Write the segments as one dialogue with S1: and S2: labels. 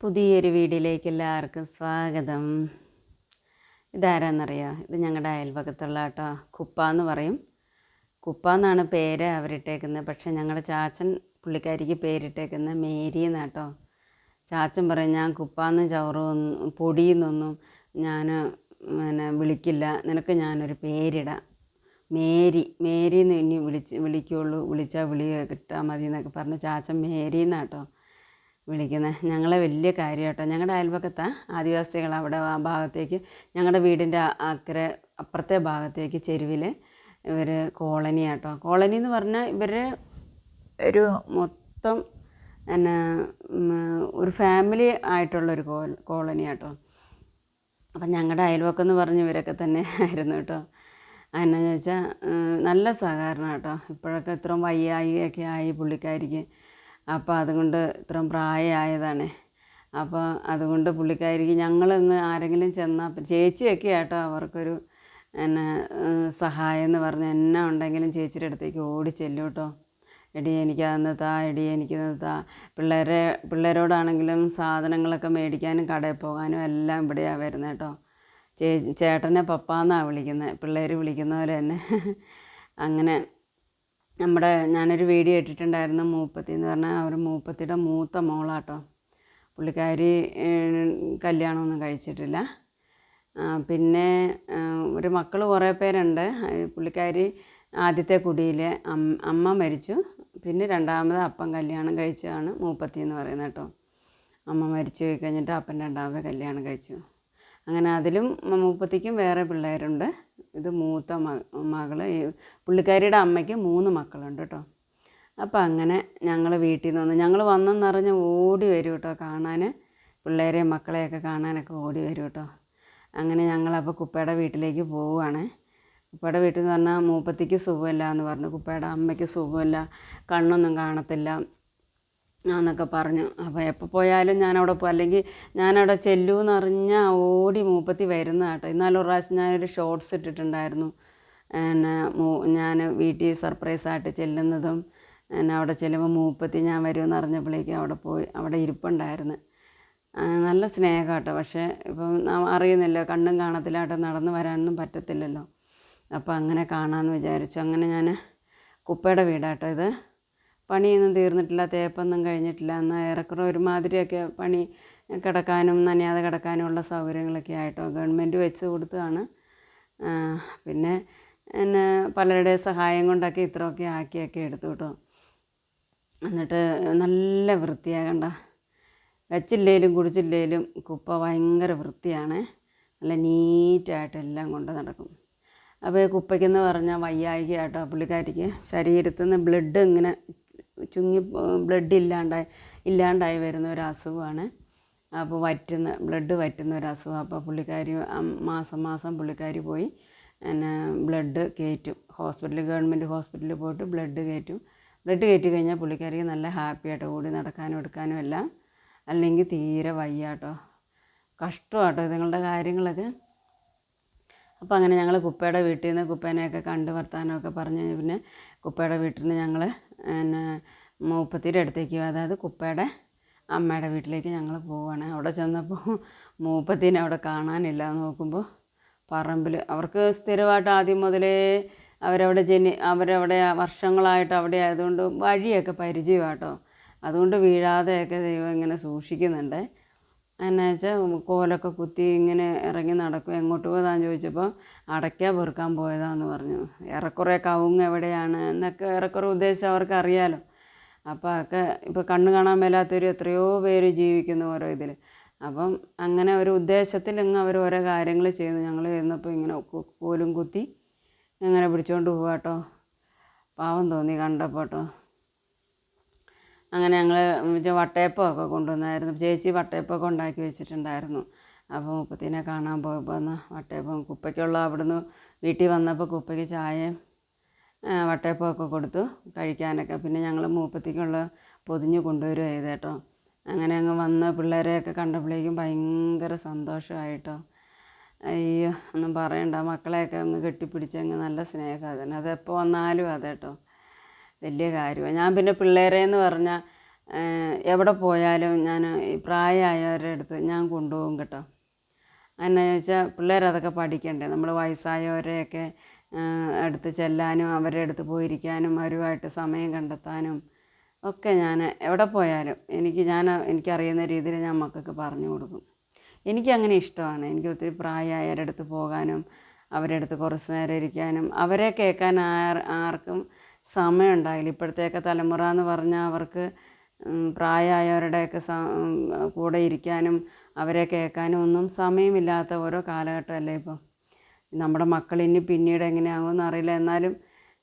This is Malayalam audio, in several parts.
S1: പുതിയൊരു വീഡിയോയിലേക്ക് എല്ലാവർക്കും സ്വാഗതം. ഇതാരാന്നറിയോ? ഇത് ഞങ്ങളുടെ അയൽപക്കത്തുള്ള കേട്ടോ കുപ്പ എന്ന് പറയും. കുപ്പ എന്നാണ് പേര് അവരിട്ടേക്കുന്നത് പക്ഷേ ഞങ്ങളുടെ ചാച്ചൻ പുള്ളിക്കാരിക്ക് പേരിട്ടേക്കുന്നത് മേരി എന്നാട്ടോ ചാച്ചൻ പറയും ഞാൻ കുപ്പാന്ന് ചവറും പൊടിയെന്നൊന്നും ഞാൻ പിന്നെ വിളിക്കില്ല. നിനക്ക് ഞാനൊരു പേരിടാം. മേരി മേരി എന്ന് ഇനി വിളിച്ച് വിളിക്കുള്ളൂ. വിളിച്ചാൽ വിളി കിട്ടാൽ മതി എന്നൊക്കെ പറഞ്ഞ് ചാച്ചൻ മേരി എന്നാട്ടോ വിളിക്കുന്നത് ഞങ്ങളെ വലിയ കാര്യം കേട്ടോ ഞങ്ങളുടെ അയൽപക്കത്താണ് ആദിവാസികൾ അവിടെ ആ ഭാഗത്തേക്ക് ഞങ്ങളുടെ വീടിന്റെ അക്കരെ അപ്പുറത്തെ ഭാഗത്തേക്ക് ചെരുവിൽ ഇവർ കോളനി കേട്ടോ കോളനി എന്ന് പറഞ്ഞാൽ ഇവർ ഒരു മൊത്തം എന്നാ ഒരു ഫാമിലി ആയിട്ടുള്ളൊരു കോ കോളനി കേട്ടോ അപ്പം ഞങ്ങളുടെ അയൽവക്കം എന്ന് പറഞ്ഞ് ഇവരൊക്കെ തന്നെ ആയിരുന്നു കേട്ടോ. എന്നാന്ന് വെച്ചാൽ നല്ല സഹകരണം കേട്ടോ ഇപ്പോഴൊക്കെ ഇത്രയും വയ്യായികയൊക്കെ ആയി പുള്ളിക്കാരിക്ക്. അപ്പോൾ അതുകൊണ്ട് ഇത്രയും പ്രായമായതാണ്. അപ്പോൾ അതുകൊണ്ട് പുള്ളിക്കാരിക്ക് ഞങ്ങളൊന്ന് ആരെങ്കിലും ചെന്നാൽ ചേച്ചിയൊക്കെ ആട്ടോ അവർക്കൊരു എന്നെ സഹായം എന്ന് പറഞ്ഞ് എന്നാ ഉണ്ടെങ്കിലും ചേച്ചിയുടെ അടുത്തേക്ക് ഓടി ചെല്ലും കേട്ടോ എടി എനിക്കതെന്ന് താ എടി എനിക്ക് താ. പിള്ളേരെ പിള്ളേരോടാണെങ്കിലും സാധനങ്ങളൊക്കെ മേടിക്കാനും കടയിൽ പോകാനും എല്ലാം ഇവിടെയാണ് വരുന്നത് കേട്ടോ. ചേ ചേട്ടനെ പപ്പാന്നാണ് വിളിക്കുന്നത് പിള്ളേർ വിളിക്കുന്ന പോലെ തന്നെ. അങ്ങനെ നമ്മുടെ ഞാനൊരു വീഡിയോ ഇട്ടിട്ടുണ്ടായിരുന്നു മൂപ്പത്തി എന്ന് പറഞ്ഞാൽ അവർ മൂപ്പത്തിയുടെ മൂത്ത മോളാട്ടോ. പുള്ളിക്കാരി കല്യാണമൊന്നും കഴിച്ചിട്ടില്ല. പിന്നെ ഒരു മക്കൾ കുറേ പേരുണ്ട്. പുള്ളിക്കാരി ആദ്യത്തെ കുടിയിൽ അമ്മ മരിച്ചു. പിന്നെ രണ്ടാമത് അപ്പൻ കല്യാണം കഴിച്ചതാണ് മൂപ്പത്തി എന്ന് പറയുന്നത് കേട്ടോ. അമ്മ മരിച്ചു കഴിഞ്ഞിട്ട് അപ്പൻ രണ്ടാമത് കല്യാണം കഴിച്ചു. അങ്ങനെ അതിലും മൂപ്പത്തിക്കും വേറെ പിള്ളേരുണ്ട്. ഇത് മൂത്ത മകൾ പുള്ളിക്കാരിയുടെ അമ്മയ്ക്ക് മൂന്ന് മക്കളുണ്ട് കേട്ടോ. അപ്പോൾ അങ്ങനെ ഞങ്ങൾ വീട്ടിൽ നിന്ന് വന്ന് ഞങ്ങൾ വന്നെന്നറിഞ്ഞ് ഓടി വരും കേട്ടോ കാണാൻ പിള്ളേരെയും മക്കളെയൊക്കെ കാണാനൊക്കെ ഓടി വരും കേട്ടോ. അങ്ങനെ ഞങ്ങളപ്പോൾ കുപ്പയുടെ വീട്ടിലേക്ക് പോവുകയാണ്. കുപ്പയുടെ വീട്ടിൽ നിന്ന് പറഞ്ഞാൽ മൂപ്പത്തിക്ക് സുഖമില്ല എന്ന് പറഞ്ഞു. കുപ്പയുടെ അമ്മയ്ക്ക് സുഖമില്ല. കണ്ണൊന്നും കാണത്തില്ല. എന്നൊക്കെ പറഞ്ഞു. അപ്പോൾ എപ്പോൾ പോയാലും ഞാനവിടെ പോകും അല്ലെങ്കിൽ ഞാനവിടെ ചെല്ലുമെന്ന് അറിഞ്ഞാൽ ഓടി മൂപ്പത്തി വരുന്ന കേട്ടോ. ഇന്നാലും പ്രാവശ്യം ഞാനൊരു ഷോർട്സ് ഇട്ടിട്ടുണ്ടായിരുന്നു. എന്നെ മൂ ഞാൻ വീട്ടിൽ സർപ്രൈസായിട്ട് ചെല്ലുന്നതും എന്നെ അവിടെ ചെല്ലുമ്പോൾ മൂപ്പത്തി ഞാൻ വരുമെന്ന് അറിഞ്ഞപ്പോഴേക്കും അവിടെ പോയി അവിടെ ഇരിപ്പുണ്ടായിരുന്നു. നല്ല സ്നേഹം കേട്ടോ. പക്ഷേ ഇപ്പം അറിയുന്നില്ല കണ്ണും കാണത്തില്ലാട്ടോ നടന്ന് വരാനൊന്നും പറ്റത്തില്ലല്ലോ. അപ്പോൾ അങ്ങനെ കാണാമെന്ന് വിചാരിച്ചു. അങ്ങനെ ഞാൻ കുപ്പയുടെ വീടാട്ടോ ഇത്. പണിയൊന്നും തീർന്നിട്ടില്ല തേപ്പൊന്നും കഴിഞ്ഞിട്ടില്ല. എന്നാൽ ഏറെക്കുറെ ഒരുമാതിരിയൊക്കെ പണി കിടക്കാനും നനയാതെ കിടക്കാനുമുള്ള സൗകര്യങ്ങളൊക്കെ ആയിട്ടോ ഗവൺമെന്റ് വെച്ച് കൊടുത്തതാണ്. പിന്നെ എന്നെ പലരുടെ സഹായം കൊണ്ടൊക്കെ ഇത്രയൊക്കെ ആക്കിയൊക്കെ എടുത്തു കേട്ടോ. എന്നിട്ട് നല്ല വൃത്തിയാകണ്ട വെച്ചില്ലേലും കുടിച്ചില്ലേലും കുപ്പ ഭയങ്കര വൃത്തിയാണ്. നല്ല നീറ്റായിട്ട് എല്ലാം കൊണ്ട് നടക്കും. അപ്പോൾ ഈ കുപ്പയ്ക്കെന്ന് പറഞ്ഞാൽ വയ്യായികയാട്ടോ പുള്ളിക്കാരിക്ക്. ശരീരത്തിൽ നിന്ന് ബ്ലഡ് ഇങ്ങനെ ചുങ്ങി ബ്ലഡ് ഇല്ലാണ്ടായി ഇല്ലാണ്ടായി വരുന്ന ഒരു അസുഖമാണ്. അപ്പോൾ വറ്റുന്ന ബ്ലഡ് വറ്റുന്ന ഒരു അസുഖം. അപ്പോൾ പുള്ളിക്കാരി മാസം മാസം പുള്ളിക്കാരി പോയി പിന്നെ ബ്ലഡ് കയറ്റും. ഹോസ്പിറ്റൽ ഗവൺമെന്റ് ഹോസ്പിറ്റലിൽ പോയിട്ട് ബ്ലഡ് കയറ്റും. ബ്ലഡ് കയറ്റി കഴിഞ്ഞാൽ പുള്ളിക്കാരിക്ക് നല്ല ഹാപ്പി ആയിട്ട് ഓടി നടക്കാനും എടുക്കാനും എല്ലാം. അല്ലെങ്കിൽ തീരെ വയ്യാട്ടോ. കഷ്ടമാട്ടോ ഇതുങ്ങളുടെ കാര്യങ്ങളൊക്കെ. അപ്പോൾ അങ്ങനെ ഞങ്ങൾ കുപ്പയുടെ വീട്ടിൽ നിന്ന് കുപ്പേനെയൊക്കെ കണ്ട് വർത്താനമൊക്കെ പറഞ്ഞ് പിന്നെ കുപ്പയുടെ വീട്ടിൽ നിന്ന് ഞങ്ങൾ പിന്നെ മൂപ്പത്തിയുടെ അടുത്തേക്ക് അതായത് കുപ്പയുടെ അമ്മയുടെ വീട്ടിലേക്ക് ഞങ്ങൾ പോവുകയാണ് അവിടെ ചെന്നപ്പോൾ മൂപ്പത്തിനെ അവിടെ കാണാനില്ല നോക്കുമ്പോൾ പറമ്പിൽ അവർക്ക് സ്ഥിരമായിട്ട് ആദ്യം മുതലേ അവരവിടെ ജനി അവരവിടെ വർഷങ്ങളായിട്ട് അവിടെ ആയതുകൊണ്ട് വഴിയൊക്കെ പരിചയമാട്ടോ. അതുകൊണ്ട് വീഴാതെയൊക്കെ ദൈവം ഇങ്ങനെ സൂക്ഷിക്കുന്നുണ്ട്. എന്നാ വെച്ചാൽ കോലൊക്കെ കുത്തി ഇങ്ങനെ ഇറങ്ങി നടക്കും. എങ്ങോട്ട് പോയതാന്ന് ചോദിച്ചപ്പോൾ അടയ്ക്ക പെറുക്കാൻ പോയതാന്ന് പറഞ്ഞു. ഏറെക്കുറെ കവുങ്ങ് എവിടെയാണ് എന്നൊക്കെ ഏറെക്കുറെ ഉദ്ദേശിച്ച് അവർക്ക് അറിയാലോ അപ്പോൾ ഒക്കെ ഇപ്പോൾ കണ്ണ് കാണാൻ മേലാത്തൊരു എത്രയോ പേര് ജീവിക്കുന്നു ഓരോ ഇതിൽ അപ്പം അങ്ങനെ ഒരു ഉദ്ദേശത്തിൽ ഇങ്ങ് അവർ ഓരോ കാര്യങ്ങൾ ചെയ്യുന്നു. ഞങ്ങൾ ചെന്നപ്പോൾ ഇങ്ങനെ കോലും കുത്തി ഇങ്ങനെ പിടിച്ചുകൊണ്ട് പോവാട്ടോ. പാവം തോന്നി കണ്ടപ്പോൾ കേട്ടോ അങ്ങനെ ഞങ്ങൾ വട്ടയപ്പമൊക്കെ കൊണ്ടുവന്നായിരുന്നു. ചേച്ചി വട്ടയപ്പമൊക്കെ ഉണ്ടാക്കി വെച്ചിട്ടുണ്ടായിരുന്നു. അപ്പോൾ മുപ്പത്തിനെ കാണാൻ പോയപ്പോൾ എന്നാൽ വട്ടയപ്പം കുപ്പയ്ക്കുള്ള അവിടുന്ന് വീട്ടിൽ വന്നപ്പോൾ കുപ്പയ്ക്ക് ചായയും വട്ടയപ്പമൊക്കെ കൊടുത്തു കഴിക്കാനൊക്കെ. പിന്നെ ഞങ്ങൾ മൂപ്പത്തിക്കുള്ള പൊതിഞ്ഞ് കൊണ്ടുവരിക ചെയ്തേട്ടോ അങ്ങനെ അങ്ങ് വന്ന് പിള്ളേരെയൊക്കെ കണ്ടപ്പോഴേക്കും ഭയങ്കര സന്തോഷമായിട്ടോ. അയ്യോ ഒന്നും പറയണ്ട. മക്കളെയൊക്കെ അങ്ങ് കെട്ടിപ്പിടിച്ച് അങ്ങ് നല്ല സ്നേഹം. അതിന് അതെപ്പോൾ വന്നാലും അതേട്ടോ വലിയ കാര്യമാണ്. ഞാൻ പിന്നെ പിള്ളേരെ എന്ന് പറഞ്ഞാൽ എവിടെ പോയാലും ഞാൻ ഈ പ്രായമായവരുടെ അടുത്ത് ഞാൻ കൊണ്ടുപോകും കേട്ടോ. എന്നാ ചോദിച്ചാൽ പിള്ളേരതൊക്കെ പഠിക്കണ്ടേ? നമ്മൾ വയസ്സായവരെയൊക്കെ അടുത്ത് ചെല്ലാനും അവരുടെ അടുത്ത് പോയിരിക്കാനും അവരുമായിട്ട് സമയം കണ്ടെത്താനും ഒക്കെ ഞാൻ എവിടെ പോയാലും എനിക്ക് ഞാൻ എനിക്കറിയുന്ന രീതിയിൽ ഞാൻ മക്കൾക്ക് പറഞ്ഞു കൊടുക്കും. എനിക്കങ്ങനെ ഇഷ്ടമാണ്. എനിക്ക് ഒത്തിരി പ്രായമായവരുടെ അടുത്ത് പോകാനും അവരുടെ അടുത്ത് കുറച്ച് നേരം ഇരിക്കാനും അവരെ കേൾക്കാൻ ആർ ആർക്കും സമയം ഉണ്ടാകില്ല ഇപ്പോഴത്തെയൊക്കെ തലമുറ എന്ന് പറഞ്ഞാൽ അവർക്ക് പ്രായമായവരുടെയൊക്കെ കൂടെ ഇരിക്കാനും അവരെ കേൾക്കാനും ഒന്നും സമയമില്ലാത്ത ഓരോ കാലഘട്ടമല്ലേ ഇപ്പോൾ നമ്മുടെ മക്കൾ ഇനി പിന്നീട് എങ്ങനെയാകുമെന്ന് അറിയില്ല. എന്നാലും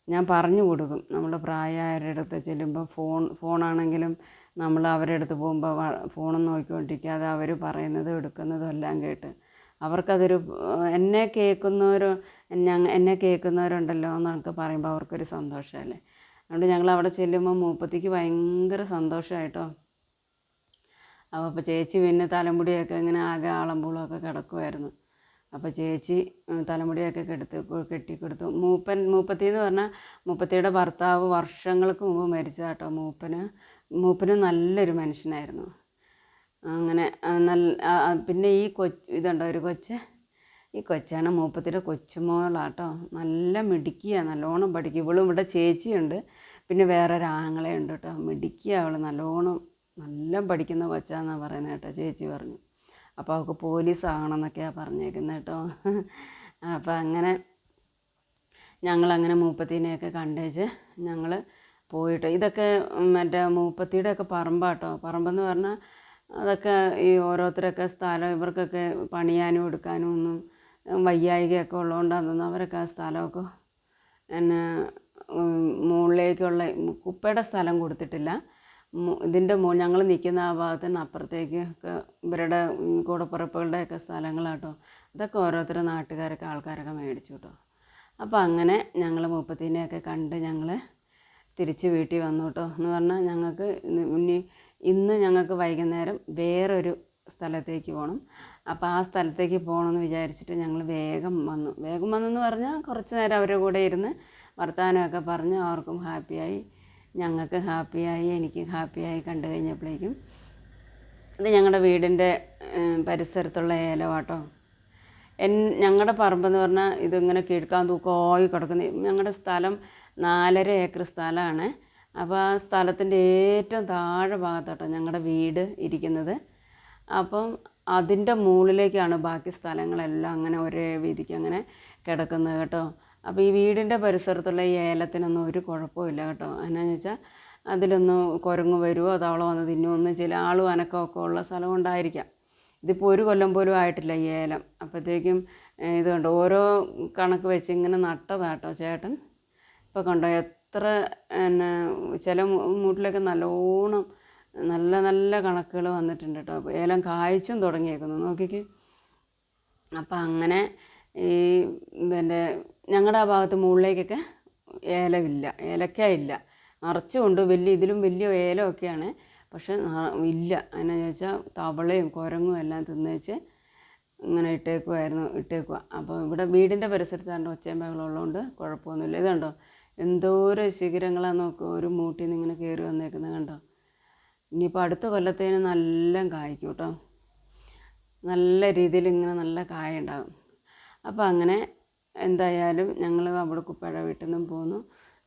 S1: ഞാൻ പറഞ്ഞു കൊടുക്കും. നമ്മൾ പ്രായമായവരുടെ അടുത്ത് ചെല്ലുമ്പോൾ ഫോൺ ഫോണാണെങ്കിലും നമ്മൾ അവരുടെ അടുത്ത് പോകുമ്പോൾ ഫോണും നോക്കിക്കൊണ്ടിരിക്കാതെ അവർ പറയുന്നതും എടുക്കുന്നതും എല്ലാം കേട്ട് അവർക്കതൊരു എന്നെ കേൾക്കുന്നവരോ ഞങ്ങൾ എന്നെ കേൾക്കുന്നവരുണ്ടല്ലോ എന്നൊക്കെ പറയുമ്പോൾ അവർക്കൊരു സന്തോഷമല്ലേ അതുകൊണ്ട് ഞങ്ങൾ അവിടെ ചെല്ലുമ്പോൾ മൂപ്പത്തിക്ക് ഭയങ്കര സന്തോഷമായിട്ടോ അപ്പോൾ അപ്പോൾ ചേച്ചി പിന്നെ തലമുടിയൊക്കെ ഇങ്ങനെ ആകെ ആളമ്പൂളമൊക്കെ കിടക്കുമായിരുന്നു അപ്പോൾ ചേച്ചി തലമുടിയൊക്കെ കെടുത്ത് കെട്ടി കെട്ടിക്കൊടുത്തു. മൂപ്പൻ മൂപ്പത്തി എന്ന് പറഞ്ഞാൽ മൂപ്പത്തിയുടെ ഭർത്താവ് വർഷങ്ങൾക്ക് മുമ്പ് മരിച്ചതാട്ടോ മൂപ്പന്. മൂപ്പന് നല്ലൊരു മനുഷ്യനായിരുന്നു. അങ്ങനെ നല്ല പിന്നെ ഈ കൊച്ച് ഇതുണ്ടോ ഒരു കൊച്ച്? ഈ കൊച്ചാണ് മൂപ്പത്തിന്റെ കൊച്ചുമോളാട്ടോ. നല്ല മിടുക്കിയാണ് നല്ലോണം പഠിക്കും. ഇവളും ഇവിടെ ചേച്ചിയുണ്ട്. പിന്നെ വേറൊരു ഉണ്ട് കേട്ടോ. മിടുക്കിയ അവൾ നല്ലോണം നല്ല പഠിക്കുന്ന കൊച്ചാന്നാണ് പറയുന്നത് കേട്ടോ ചേച്ചി പറഞ്ഞു. അപ്പോൾ അവൾക്ക് പോലീസ് ആകണമെന്നൊക്കെയാണ് പറഞ്ഞേക്കുന്നത് കേട്ടോ. അപ്പോൾ അങ്ങനെ ഞങ്ങളങ്ങനെ മൂപ്പത്തീനെയൊക്കെ കണ്ടേച്ച് ഞങ്ങൾ പോയിട്ട് ഇതൊക്കെ മറ്റേ മൂപ്പത്തിയുടെ ഒക്കെ പറമ്പാട്ടോ. പറമ്പെന്ന് പറഞ്ഞാൽ അതൊക്കെ ഈ ഓരോരുത്തരൊക്കെ സ്ഥലം ഇവർക്കൊക്കെ പണിയാനും എടുക്കാനും ഒന്നും വയ്യായികയൊക്കെ ഉള്ളതുകൊണ്ട് അതൊന്നും അവരൊക്കെ ആ സ്ഥലമൊക്കെ എന്നെ മുകളിലേക്കുള്ള കുപ്പയുടെ സ്ഥലം കൊടുത്തിട്ടില്ല. ഇതിന്റെ മോ ഞങ്ങൾ നിൽക്കുന്ന ആ ഭാഗത്തിന് അപ്പുറത്തേക്ക് ഒക്കെ ഇവരുടെ കൂടപ്പുറപ്പുകളുടെയൊക്കെ സ്ഥലങ്ങളാട്ടോ. അതൊക്കെ ഓരോരുത്തർ നാട്ടുകാരൊക്കെ ആൾക്കാരൊക്കെ മേടിച്ചു കേട്ടോ അപ്പോൾ അങ്ങനെ ഞങ്ങൾ മുപ്പത്തിനെയൊക്കെ കണ്ട് ഞങ്ങൾ തിരിച്ച് വീട്ടിൽ വന്നു കേട്ടോ എന്ന് പറഞ്ഞാൽ ഞങ്ങൾക്ക് ഇനി ഇന്ന് ഞങ്ങൾക്ക് വൈകുന്നേരം വേറൊരു സ്ഥലത്തേക്ക് പോകണം അപ്പോൾ ആ സ്ഥലത്തേക്ക് പോകണമെന്ന് വിചാരിച്ചിട്ട് ഞങ്ങൾ വേഗം വന്നു. വേഗം വന്നെന്ന് പറഞ്ഞാൽ കുറച്ച് നേരം അവരുടെ കൂടെ ഇരുന്ന് വർത്തമാനമൊക്കെ പറഞ്ഞ്. അവർക്കും ഹാപ്പിയായി. ഞങ്ങൾക്ക് ഹാപ്പിയായി. എനിക്ക് ഹാപ്പിയായി കണ്ടു കഴിഞ്ഞപ്പോഴേക്കും. ഇത് ഞങ്ങളുടെ വീടിന്റെ പരിസരത്തുള്ള ഏലവാട്ടോ. എൻ ഞങ്ങളുടെ പറമ്പെന്ന് പറഞ്ഞാൽ ഇതിങ്ങനെ കിഴക്കാൻ തൂക്കമായി കിടക്കുന്ന. ഞങ്ങളുടെ സ്ഥലം നാലര ഏക്കർ സ്ഥലമാണ്. അപ്പോൾ ആ സ്ഥലത്തിന്റെ ഏറ്റവും താഴെ ഭാഗത്തോട്ടോ ഞങ്ങളുടെ വീട് ഇരിക്കുന്നത്. അപ്പം അതിന്റെ മുകളിലേക്കാണ് ബാക്കി സ്ഥലങ്ങളെല്ലാം അങ്ങനെ ഒരേ വീതിക്ക് അങ്ങനെ കിടക്കുന്നത് കേട്ടോ. അപ്പോൾ ഈ വീടിന്റെ പരിസരത്തുള്ള ഈ ഏലത്തിനൊന്നും ഒരു കുഴപ്പമില്ല കേട്ടോ. എന്നാന്ന് വെച്ചാൽ അതിലൊന്നും കുരങ്ങ് വരുമോ തവള വന്ന് തിന്നുമോ ഒന്നും ചില ആളും അനക്കമൊക്കെ ഉള്ള സ്ഥലം കൊണ്ടായിരിക്കാം. ഇതിപ്പോൾ ഒരു കൊല്ലം പോലും ആയിട്ടില്ല ഈ ഏലം. അപ്പോഴത്തേക്കും ഇതുകൊണ്ട് ഓരോ കണക്ക് വെച്ച് ഇങ്ങനെ നട്ടതാട്ടോ ചേട്ടൻ. ഇപ്പോൾ കണ്ടോ എത്ര പിന്നെ ചില മൂട്ടിലൊക്കെ നല്ലോണം നല്ല നല്ല കണക്കുകൾ വന്നിട്ടുണ്ട് കേട്ടോ അപ്പോൾ ഏലം കായ്ച്ചും തുടങ്ങിയേക്കുന്നു. നോക്കിക്ക്. അപ്പം അങ്ങനെ ഈ പിന്നെ ഞങ്ങളുടെ ആ ഭാഗത്ത് മുകളിലേക്കൊക്കെ ഏലമില്ല ഏലക്ക ഇല്ല നിറച്ചുകൊണ്ട് വലിയ ഇതിലും വലിയ ഏലമൊക്കെയാണ്. പക്ഷെ ഇല്ല. എന്നാ ചോദിച്ചാൽ തവളയും കുരങ്ങും എല്ലാം തിന്നേച്ച് ഇങ്ങനെ ഇട്ടേക്കുമായിരുന്നു ഇട്ടേക്കുക അപ്പോൾ ഇവിടെ വീടിന്റെ പരിസരത്താണ്ട് ഒച്ചയും ബഹളം കുഴപ്പമൊന്നുമില്ല. ഇതുണ്ടോ? എന്തോരം ശിഖരങ്ങളാണ് നോക്കുക ഒരു മൂട്ടിൽ നിന്ന് ഇങ്ങനെ കയറി വന്നേക്കുന്നത് കണ്ടോ? ഇനിയിപ്പോൾ അടുത്ത കൊല്ലത്തേന് നല്ല കായ്ക്കും കേട്ടോ. നല്ല രീതിയിൽ ഇങ്ങനെ നല്ല കായ ഉണ്ടാകും അപ്പോൾ അങ്ങനെ എന്തായാലും ഞങ്ങൾ അവിടെ കുപ്പഴ വീട്ടിൽ നിന്നും പോന്നു.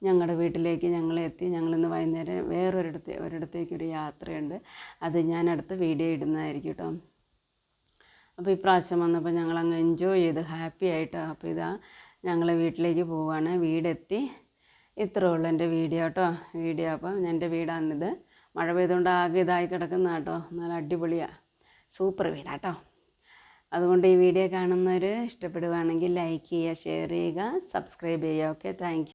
S1: ഞങ്ങളുടെ വീട്ടിലേക്ക് ഞങ്ങൾ എത്തി. ഞങ്ങളിന്ന് വൈകുന്നേരം വേറൊരിടത്ത് ഒരിടത്തേക്ക് ഒരു യാത്രയുണ്ട്. അത് ഞാൻ അടുത്ത വീഡിയോ ഇടുന്നതായിരിക്കും കേട്ടോ. അപ്പോൾ ഇപ്രാവശ്യം വന്നപ്പോൾ ഞങ്ങൾ അങ്ങ് എൻജോയ് ചെയ്ത് ഹാപ്പി ആയിട്ട്. അപ്പോൾ ഇതാ ഞങ്ങൾ വീട്ടിലേക്ക് പോവുകയാണ് വീടെത്തി. ഇത്രേ ഉള്ളൂ എന്റെ വീഡിയോ കേട്ടോ. വീഡിയോ അപ്പം എന്റെ വീടാണിത്. മഴ പെയ്തുകൊണ്ട് ആകെ ഇതായി കിടക്കുന്ന കേട്ടോ. നല്ല അടിപൊളിയാണ് സൂപ്പർ വീടാണ് കേട്ടോ. അതുകൊണ്ട് ഈ വീഡിയോ കാണുന്നവർ ഇഷ്ടപ്പെടുവാണെങ്കിൽ ലൈക്ക് ചെയ്യുക ഷെയർ ചെയ്യുക സബ്സ്ക്രൈബ് ചെയ്യുക. Okay thank